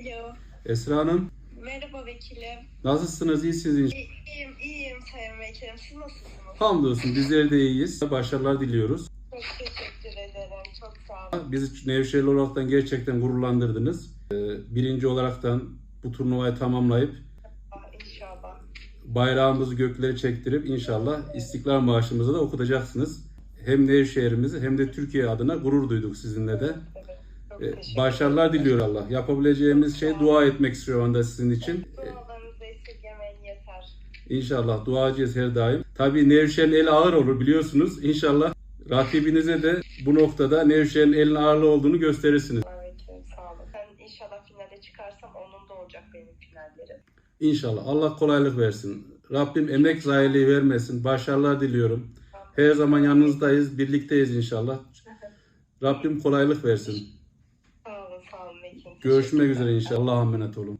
Alo. Esra Hanım, Merhaba vekilim. nasılsınız? İyisiniz inşallah. İyiyim, iyiyim sayın vekilim. Siz nasılsınız? Hamdolsun bizler de iyiyiz. Başarılar diliyoruz. Çok teşekkür ederim. Çok sağ olun. Bizi Nevşehirli olaraktan gerçekten gururlandırdınız. Ee, Birinci olaraktan bu turnuvayı tamamlayıp İnşallah. bayrağımızı göklere çektirip inşallah İstiklal Marşımızı da okutacaksınız. Hem Nevşehir'imizi hem de Türkiye adına gurur duyduk sizinle de. Evet. Çok teşekkür Başarılar diliyor Allah. Yapabileceğimiz şey dua etmek istiyor anda sizin için. Dualarınızı esirgemeyin yeter. İnşallah duacıyız her daim. Tabii Nevşehir'in eli ağır olur biliyorsunuz. İnşallah rakibinize de bu noktada Nevşehir'in elin ağırlığı olduğunu gösterirsiniz. Vekilim sağ olun. Ben inşallah finale çıkarsam onun da olacak benim finallerim. İnşallah Allah kolaylık versin. Rabbim emek zahiliği vermesin. Başarılar diliyorum. Her zaman yanınızdayız, birlikteyiz inşallah. Rabbim kolaylık versin. Sağ olun, sağ olun vekilim. Görüşmek üzere inşallah. Allah'a emanet olun.